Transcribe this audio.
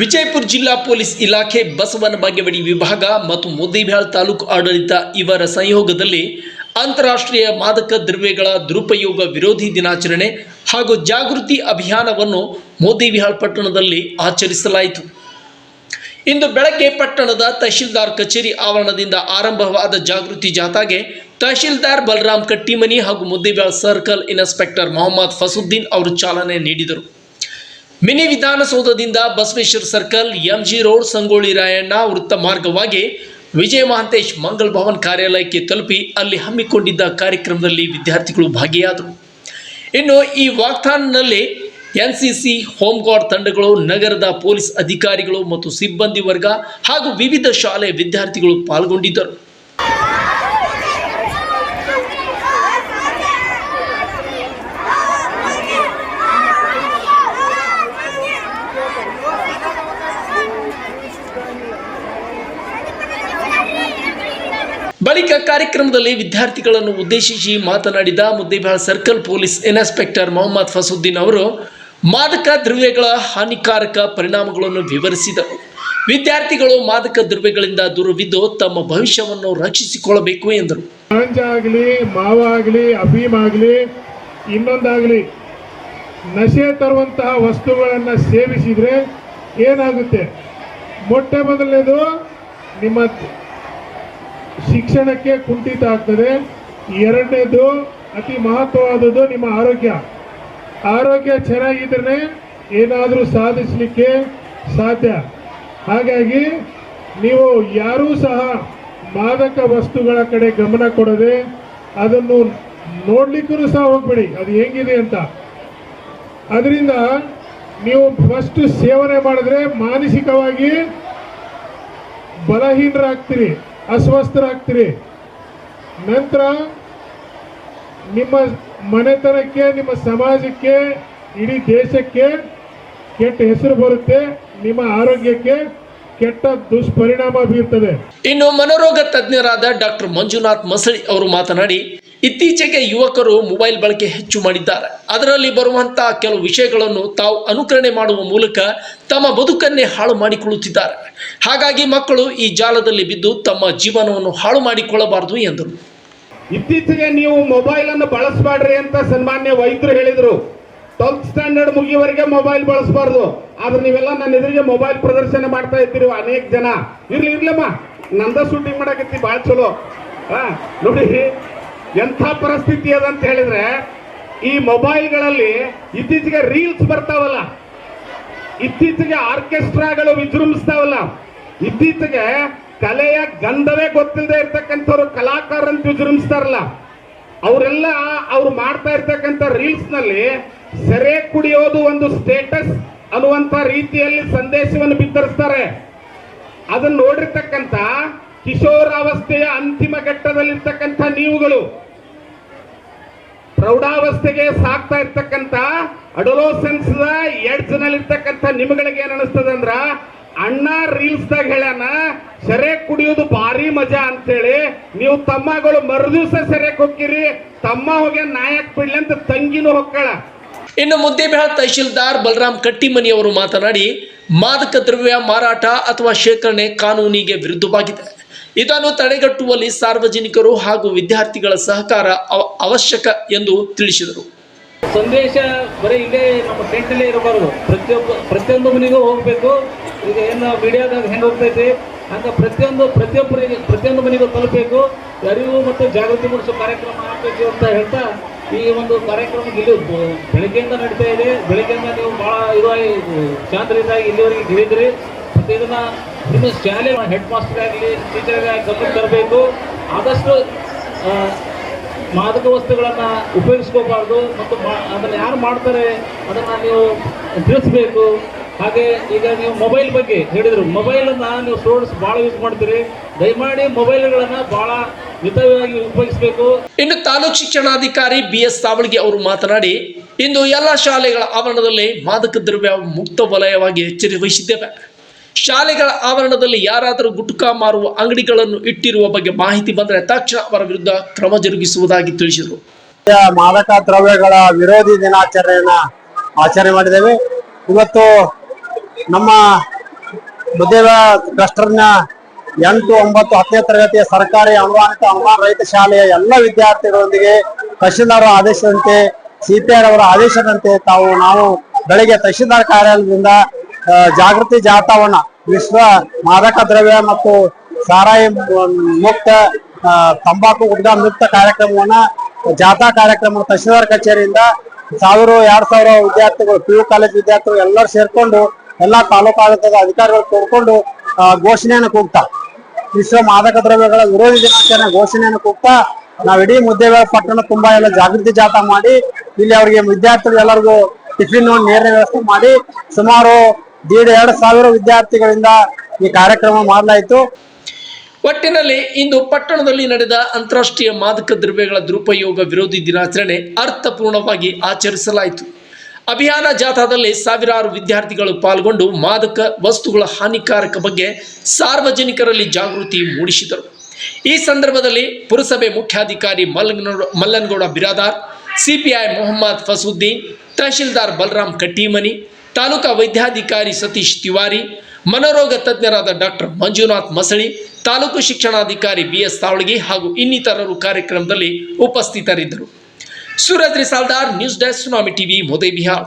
ವಿಜಯಪುರ ಜಿಲ್ಲಾ ಪೊಲೀಸ್ ಇಲಾಖೆ ಬಸವನ ಬಾಗೇವಾಡಿ ವಿಭಾಗ ಮತ್ತು ಮುದ್ದೇಬಿಹಾಳ್ ತಾಲೂಕು ಆಡಳಿತ ಇವರ ಸಂಯೋಗದಲ್ಲಿ ಅಂತಾರಾಷ್ಟ್ರೀಯ ಮಾದಕ ದ್ರವ್ಯಗಳ ದುರುಪಯೋಗ ವಿರೋಧಿ ದಿನಾಚರಣೆ ಹಾಗೂ ಜಾಗೃತಿ ಅಭಿಯಾನವನ್ನು ಮೋದಿವಿಹಾಳ್ ಪಟ್ಟಣದಲ್ಲಿ ಆಚರಿಸಲಾಯಿತು. ಇಂದು ಬೆಳಗ್ಗೆ ಪಟ್ಟಣದ ತಹಶೀಲ್ದಾರ್ ಕಚೇರಿ ಆವರಣದಿಂದ ಆರಂಭವಾದ ಜಾಗೃತಿ ಜಾಥಾಗೆ ತಹಶೀಲ್ದಾರ್ ಬಲರಾಮ್ ಕಟ್ಟಿಮನಿ ಹಾಗೂ ಮುದ್ದೇಬಿಹಾಳ್ ಸರ್ಕಲ್ ಇನ್ಸ್ಪೆಕ್ಟರ್ ಮೊಹಮ್ಮದ್ ಫಸುದ್ದೀನ್ ಅವರು ಚಾಲನೆ ನೀಡಿದರು. Mini ವಿಧಾನಸೌಧದಿಂದ Basaveshwara circle, M G road, Sangolli Rayanna ವೃತ್ತ ಮಾರ್ಗವಾಗಿ ವಿಜಯ ಮಹಾಂತೇಶ್ ಮಂಗಲ್ ಭವನ್ ಕಾರ್ಯಾಲಯಕ್ಕೆ ತಲುಪಿ ಅಲ್ಲಿ ಹಮ್ಮಿಕೊಂಡಿದ್ದ ಕಾರ್ಯಕ್ರಮದಲ್ಲಿ ವಿದ್ಯಾರ್ಥಿಗಳು ಭಾಗಿಯಾದರು. ಇನ್ನು ಈ ವಾಕ್ಥಾನ್ನಲ್ಲಿ ಸಿ ಹೋಮ್ ಗಾರ್ಡ್ ತಂಡಗಳು, ನಗರದ ಪೊಲೀಸ್ ಅಧಿಕಾರಿಗಳು ಮತ್ತು ಸಿಬ್ಬಂದಿ ವರ್ಗ ಹಾಗೂ ವಿವಿಧ ಶಾಲೆ ವಿದ್ಯಾರ್ಥಿಗಳು ಪಾಲ್ಗೊಂಡಿದ್ದರು. ಬಳಿಕ ಕಾರ್ಯಕ್ರಮದಲ್ಲಿ ವಿದ್ಯಾರ್ಥಿಗಳನ್ನು ಉದ್ದೇಶಿಸಿ ಮಾತನಾಡಿದ Muddebal circle police inspector Mohammed Fasuddin ಅವರು, ಮಾದಕ ದ್ರವ್ಯಗಳ ಹಾನಿಕಾರಕ ಪರಿಣಾಮಗಳನ್ನು ವಿವರಿಸಿದರು. ವಿದ್ಯಾರ್ಥಿಗಳು ಮಾದಕ ದ್ರವ್ಯಗಳಿಂದ ದೂರವಿದ್ದು ತಮ್ಮ ಭವಿಷ್ಯವನ್ನು ರಕ್ಷಿಸಿಕೊಳ್ಳಬೇಕು ಎಂದರು. ಆಗಲಿ, ಮಾವ ಆಗಲಿ ಅಫೀಮ್ ಆಗಲಿ, ಇನ್ನೊಂದಾಗಲಿ, ನಶೆ ತರುವಂತಹ ವಸ್ತುಗಳನ್ನು ಸೇವಿಸಿದರೆ ಏನಾಗುತ್ತೆ? ಮೊಟ್ಟ ಮೊದಲನೇದು ನಿಮ್ಮ ಶಿಕ್ಷಣಕ್ಕೆ ಕುಂಠಿತ ಆಗ್ತದೆ. ಎರಡನೇದು, ಅತಿ ಮಹತ್ವವಾದದ್ದು ನಿಮ್ಮ ಆರೋಗ್ಯ. ಆರೋಗ್ಯ ಚೆನ್ನಾಗಿದ್ರೆ ಏನಾದರೂ ಸಾಧಿಸಲಿಕ್ಕೆ ಸಾಧ್ಯ. ಹಾಗಾಗಿ ನೀವು ಯಾರೂ ಸಹ ಮಾದಕ ವಸ್ತುಗಳ ಕಡೆ ಗಮನ ಕೊಡದೆ ಅದನ್ನು ನೋಡ್ಲಿಕ್ಕೂ ಸಹ ಹೋಗ್ಬೇಡಿ. ಅದು ಹೇಗಿದೆ ಅಂತ. ಅದರಿಂದ ನೀವು ಫಸ್ಟ್ ಸೇವನೆ ಮಾಡಿದ್ರೆ ಮಾನಸಿಕವಾಗಿ ಬಲಹೀನರಾಗ್ತೀರಿ. ಅಸ್ವಸ್ಥರಾಗ್ತೀರಿ. ನಂತರ ನಿಮ್ಮ ಮನೆತನಕ್ಕೆ, ನಿಮ್ಮ ಸಮಾಜಕ್ಕೆ, ಇಡೀ ದೇಶಕ್ಕೆ ಕೆಟ್ಟ ಹೆಸರು ಬರುತ್ತೆ, ನಿಮ್ಮ ಆರೋಗ್ಯಕ್ಕೆ ಕೆಟ್ಟ ದುಷ್ಪರಿಣಾಮ ಬೀರ್ತದೆ. ಇನ್ನು ಮನೋರೋಗ ತಜ್ಞರಾದ ಡಾಕ್ಟರ್ ಮಂಜುನಾಥ್ ಮಸಳಿ ಅವರು ಮಾತನಾಡಿ ಇತ್ತೀಚೆಗೆ ಯುವಕರು ಮೊಬೈಲ್ ಬಳಕೆ ಹೆಚ್ಚು ಮಾಡಿದ್ದಾರೆ. ಅದರಲ್ಲಿ ಬರುವಂತಹ ಕೆಲವು ವಿಷಯಗಳನ್ನು ತಾವು ಅನುಕರಣೆ ಮಾಡುವ ಮೂಲಕ ತಮ್ಮ ಬದುಕನ್ನೇ ಹಾಳು ಮಾಡಿಕೊಳ್ಳುತ್ತಿದ್ದಾರೆ. ಹಾಗಾಗಿ ಮಕ್ಕಳು ಈ ಜಾಲದಲ್ಲಿ ಬಿದ್ದು ತಮ್ಮ ಜೀವನವನ್ನು ಹಾಳು ಮಾಡಿಕೊಳ್ಳಬಾರದು ಎಂದರು. ಇತ್ತೀಚೆಗೆ ನೀವು ಮೊಬೈಲ್ ಅನ್ನು ಬಳಸಬಾಡ್ರಿ ಅಂತ ಸನ್ಮಾನ್ಯ ವೈದ್ಯರು ಹೇಳಿದರು. ಟ್ವೆಲ್ತ್ ಸ್ಟ್ಯಾಂಡರ್ಡ್ ಮುಗಿಯುವವರೆಗೆ ಮೊಬೈಲ್ ಬಳಸಬಾರ್ದು. ಆದ್ರೆ ನೀವೆಲ್ಲ ನನ್ನ ಎದುರಿಗೆ ಮೊಬೈಲ್ ಪ್ರದರ್ಶನ ಮಾಡ್ತಾ ಇದ್ದೀರಿ ಅನೇಕ ಜನ. ಇರ್ಲಿ, ಇರ್ಲಮ್ಮ. ನಂದ ಶೂಟಿಂಗ್ ಮಾಡಕತ್ತಿ ಭಾಳ ಚಲೋ. ಹಾ, ನೋಡಿ. ಎಂಥ ಪರಿಸ್ಥಿತಿ ಅಂತ ಹೇಳಿದ್ರೆ, ಈ ಮೊಬೈಲ್ಗಳಲ್ಲಿ ಇತ್ತೀಚೆಗೆ ರೀಲ್ಸ್ ಬರ್ತಾವಲ್ಲ. ಇತ್ತೀಚೆಗೆ ಆರ್ಕೆಸ್ಟ್ರಾಗಳು ವಿಜೃಂಭಿಸ್ತಾವಲ್ಲ. ಇತ್ತೀಚೆಗೆ ಕಲೆಯ ಗಂಧವೇ ಗೊತ್ತಿಲ್ಲದೆ ಇರ್ತಕ್ಕಂಥವ್ರು ಕಲಾಕಾರಂತ ವಿಜೃಂಭಿಸ್ತಾರಲ್ಲ. ಅವರೆಲ್ಲ ಅವ್ರು ಮಾಡ್ತಾ ಇರ್ತಕ್ಕಂಥ ರೀಲ್ಸ್ನಲ್ಲಿ ಸೆರೆ ಕುಡಿಯೋದು ಒಂದು ಸ್ಟೇಟಸ್ ಅನ್ನುವಂತ ರೀತಿಯಲ್ಲಿ ಸಂದೇಶವನ್ನು ಬಿತ್ತರಿಸ್ತಾರೆ. ಅದನ್ನ ನೋಡಿರ್ತಕ್ಕಂಥ ಕಿಶೋರಾವಸ್ಥೆಯ ಅಂತಿಮ ಘಟ್ಟದಲ್ಲಿರ್ತಕ್ಕಂಥ ನೀವುಗಳು. ಪ್ರೌಢಾವಸ್ಥೆಗೆ ಸಾಕ್ತಾ ಇರ್ತಕ್ಕಂಥ ಅಡೋಲೋಸೆನ್ಸ್ ಎಡ್ಜ್ ನಲ್ಲಿರ್ತಕ್ಕಂಥ ನಿಮಗಳಿಗೆ ಏನ್ ಅನಿಸ್ತದ ಅಂದ್ರ, ಅಣ್ಣ ರೀಲ್ಸ್ ದಾಗ ಹೇಳ್ಯಾನ, ಸೆರೆ ಕುಡಿಯೋದು ಭಾರಿ ಮಜಾ ಅಂತೇಳಿ, ನೀವು ತಮ್ಮಗಳು ಮರುದಿವ್ಸ ಸೆರೆ ಕೊಕ್ಕಿರಿ ತಮ್ಮ ಹೋಗಿ ನಾಯಕ್ ಬಿಡ್ಲಿ ಅಂತ ತಂಗಿನೂ ಹೊಕ್ಕಳ. ಇನ್ನು ಮುದ್ದೇಬಿಹಾಳ್ ತಹಶೀಲ್ದಾರ್ ಬಲರಾಮ್ ಕಟ್ಟಿಮನಿ ಅವರು ಮಾತನಾಡಿ, ಮಾದಕ ದ್ರವ್ಯ ಮಾರಾಟ ಅಥವಾ ಶೇಖರಣೆ ಕಾನೂನಿಗೆ ವಿರುದ್ಧವಾಗಿದೆ. ಇದನ್ನು ತಡೆಗಟ್ಟುವಲ್ಲಿ ಸಾರ್ವಜನಿಕರು ಹಾಗೂ ವಿದ್ಯಾರ್ಥಿಗಳ ಸಹಕಾರ ಅವ- ಅವಶ್ಯಕ ಎಂದು ತಿಳಿಸಿದರು. ಸಂದೇಶ ಬರೀ ಇಲ್ಲೇ ನಮ್ಮ ಟೆಂಟಲ್ಲೇ ಇರಬಾರ್ದು. ಪ್ರತಿಯೊಬ್ಬ, ಪ್ರತಿಯೊಂದು ಮನೆಗೂ ಹೋಗಬೇಕು. ಈಗ ಏನು ಮೀಡಿಯಾದಾಗ ಹೆಂಗೆ ಹೋಗ್ತೈತಿ ಹಂಗೆ ಪ್ರತಿಯೊಂದು, ಪ್ರತಿಯೊಬ್ಬರಿಗೆ, ಪ್ರತಿಯೊಂದು ಮನೆಗೂ ತಲುಪಬೇಕು. ಅರಿವು ಮತ್ತು ಜಾಗೃತಿ ಮೂಡಿಸೋ ಕಾರ್ಯಕ್ರಮ ಆಗಬೇಕು ಅಂತ ಹೇಳ್ತಾ ಈ ಒಂದು ಕಾರ್ಯಕ್ರಮ ಇಲ್ಲಿ ಬೆಳಗ್ಗೆಯಿಂದ ನಡೀತಾ ಇದೆ. ಬೆಳಗ್ಗೆಯಿಂದ ನೀವು ಭಾಳ ಇರುವ ಶಾಂತರಿಂದಾಗಿ ಇಲ್ಲಿವರೆಗೆ ಗಿಳಿದ್ರಿ ಮತ್ತು ಇದನ್ನ ನಿಮ್ಮ ಶಾಲೆ ಹೆಡ್ ಮಾಸ್ಟರ್ ಆಗಲಿ ಟೀಚರ್ ಆಗಲಿ ಗಮನಕ್ಕೆ ತರಬೇಕು. ಆದಷ್ಟು ಮಾದಕ ವಸ್ತುಗಳನ್ನು ಉಪಯೋಗಿಸ್ಕೋಬಾರ್ದು ಮತ್ತು ಮಾ- ಅದನ್ನು ಯಾರು ಮಾಡ್ತಾರೆ ಅದನ್ನು ನೀವು ತಿಳಿಸ್ಬೇಕು. ಹಾಗೆ ಈಗ ನೀವು ಮೊಬೈಲ್ ಬಗ್ಗೆ ಹೇಳಿದರು. ಮೊಬೈಲನ್ನು ನೀವು ಸ್ಟೂಡೆಂಟ್ಸ್ ಭಾಳ ಯೂಸ್ ಮಾಡ್ತೀರಿ. ದಯಮಾಡಿ ಮೊಬೈಲ್ಗಳನ್ನು ಭಾಳ ಮಿತವಾಗಿ ಉಪಯೋಗಿಸಬೇಕು. ಇನ್ನು ತಾಲೂಕ್ ಶಿಕ್ಷಣಾಧಿಕಾರಿ ಬಿ ಎಸ್ ಸಾವಳ್ಗಿ ಅವರು ಮಾತನಾಡಿ ಇಂದು ಎಲ್ಲ ಶಾಲೆಗಳ ಆವರಣದಲ್ಲಿ ಮಾದಕ ದ್ರವ್ಯ ಮುಕ್ತ ವಲಯವಾಗಿ ಎಚ್ಚರಿ ವಹಿಸಿದ್ದೇವೆ. ಶಾಲೆಗಳ ಆವರಣದಲ್ಲಿ ಯಾರಾದರೂ ಗುಟ್ಕಾ ಮಾರುವ ಅಂಗಡಿಗಳನ್ನು ಇಟ್ಟಿರುವ ಬಗ್ಗೆ ಮಾಹಿತಿ ಬಂದರೆ ತಕ್ಷಣ ಅವರ ವಿರುದ್ಧ ಕ್ರಮ ಜರುಗಿಸುವುದಾಗಿ ತಿಳಿಸಿದರು. ಮಾದಕ ದ್ರವ್ಯಗಳ ವಿರೋಧಿ ದಿನಾಚರಣೆಯನ್ನ ಆಚರಣೆ ಮಾಡಿದ್ದೇವೆ. ಇವತ್ತು ನಮ್ಮ ಬುದ್ಧಿವ ಕ್ಲಸ್ಟರ್ನ ಎಂಟು ಒಂಬತ್ತು ಹತ್ತನೇ ತರಗತಿಯ ಸರ್ಕಾರಿ ಅನುದಾನಿತ ಅನುದಾನ ರಹಿತ ಶಾಲೆಯ ಎಲ್ಲ ವಿದ್ಯಾರ್ಥಿಗಳೊಂದಿಗೆ ತಹಶೀಲ್ದಾರ್ ಆದೇಶದಂತೆ ಸಿಪಿಆರ್ ಅವರ ಆದೇಶದಂತೆ ತಾವು, ನಾವು ಬೆಳಗ್ಗೆ ತಹಶೀಲ್ದಾರ್ ಕಾರ್ಯಾಲಯದಿಂದ ಜಾಗೃತಿ ಜಾಥಾವನ್ನ ವಿಶ್ವ ಮಾದಕ ದ್ರವ್ಯ ಮತ್ತು ಸಾರಾಯಿ ಮುಕ್ತ ತಂಬಾಕು ಗುಡ್ಡ ಮುಕ್ತ ಕಾರ್ಯಕ್ರಮವನ್ನ, ಜಾಥಾ ಕಾರ್ಯಕ್ರಮ ತಹಶೀಲ್ದಾರ್ ಕಚೇರಿಯಿಂದ ಸಾವಿರ, ಎರಡ್ ಸಾವಿರ ವಿದ್ಯಾರ್ಥಿಗಳು ಪಿ ಯು ಕಾಲೇಜ್ ವಿದ್ಯಾರ್ಥಿಗಳು ಎಲ್ಲರೂ ಸೇರ್ಕೊಂಡು, ಎಲ್ಲಾ ತಾಲೂಕು ಆಡಳಿತದ ಅಧಿಕಾರಿಗಳು ಕೂಡ್ಕೊಂಡು ಘೋಷಣೆಯನ್ನು ಕೂಗ್ತಾ. ವಿಶ್ವ ಮಾದಕ ದ್ರವ್ಯಗಳ ವಿರೋಧಿ ದಿನಾಚರಣೆ ಘೋಷಣೆಯನ್ನು ಕೂಗ್ತಾ, ನಾವ್ ಇಡೀ ಮುದ್ದೇಬೇಳ ಪಟ್ಟಣ ತುಂಬಾ ಎಲ್ಲ ಜಾಗೃತಿ ಜಾಥಾ ಮಾಡಿ, ಇಲ್ಲಿ ಅವರಿಗೆ ವಿದ್ಯಾರ್ಥಿಗಳು ಎಲ್ಲರಿಗೂ ಟಿಫಿನ್, ನೀರಿನ ವ್ಯವಸ್ಥೆ ಮಾಡಿ, ಸುಮಾರು ದೀಡ್ ಎರಡು ಸಾವಿರ ವಿದ್ಯಾರ್ಥಿಗಳಿಂದ ಈ ಕಾರ್ಯಕ್ರಮ ಮಾಡಲಾಯಿತು. ಒಟ್ಟಿನಲ್ಲಿ ಇಂದು ಪಟ್ಟಣದಲ್ಲಿ ನಡೆದ ಅಂತಾರಾಷ್ಟ್ರೀಯ ಮಾದಕ ದ್ರವ್ಯಗಳ ದುರುಪಯೋಗ ವಿರೋಧಿ ದಿನಾಚರಣೆ ಅರ್ಥಪೂರ್ಣವಾಗಿ ಆಚರಿಸಲಾಯಿತು. ಅಭಿಯಾನ ಜಾಥಾದಲ್ಲಿ ಸಾವಿರಾರು ವಿದ್ಯಾರ್ಥಿಗಳು ಪಾಲ್ಗೊಂಡು ಮಾದಕ ವಸ್ತುಗಳ ಹಾನಿಕಾರಕ ಬಗ್ಗೆ ಸಾರ್ವಜನಿಕರಲ್ಲಿ ಜಾಗೃತಿ ಮೂಡಿಸಿದರು. ಈ ಸಂದರ್ಭದಲ್ಲಿ ಪುರಸಭೆ ಮುಖ್ಯಾಧಿಕಾರಿ ಮಲ್ಲನಗೌಡ ಮಲ್ಲನ್ಗೌಡ ಬಿರಾದಾರ್, ಸಿಪಿಐ ಮೊಹಮ್ಮದ್ ಫಸುದ್ದೀನ್, ತಹಶೀಲ್ದಾರ್ ಬಲರಾಮ್ ಕಟ್ಟೀಮನಿ ತಾಲೂಕಾ ವೈದ್ಯಾಧಿಕಾರಿ ಸತೀಶ್ ತಿವಾರಿ, ಮನೋರೋಗ ತಜ್ಞರಾದ ಡಾಕ್ಟರ್ ಮಂಜುನಾಥ್ ಮಸಳಿ, ತಾಲೂಕು ಶಿಕ್ಷಣಾಧಿಕಾರಿ ಬಿ ಎಸ್ ತಾವಳಗಿ ಹಾಗೂ ಇನ್ನಿತರರು ಕಾರ್ಯಕ್ರಮದಲ್ಲಿ ಉಪಸ್ಥಿತರಿದ್ದರು. Suraj Saldar, news desk, tsunami TV, Muddebihal.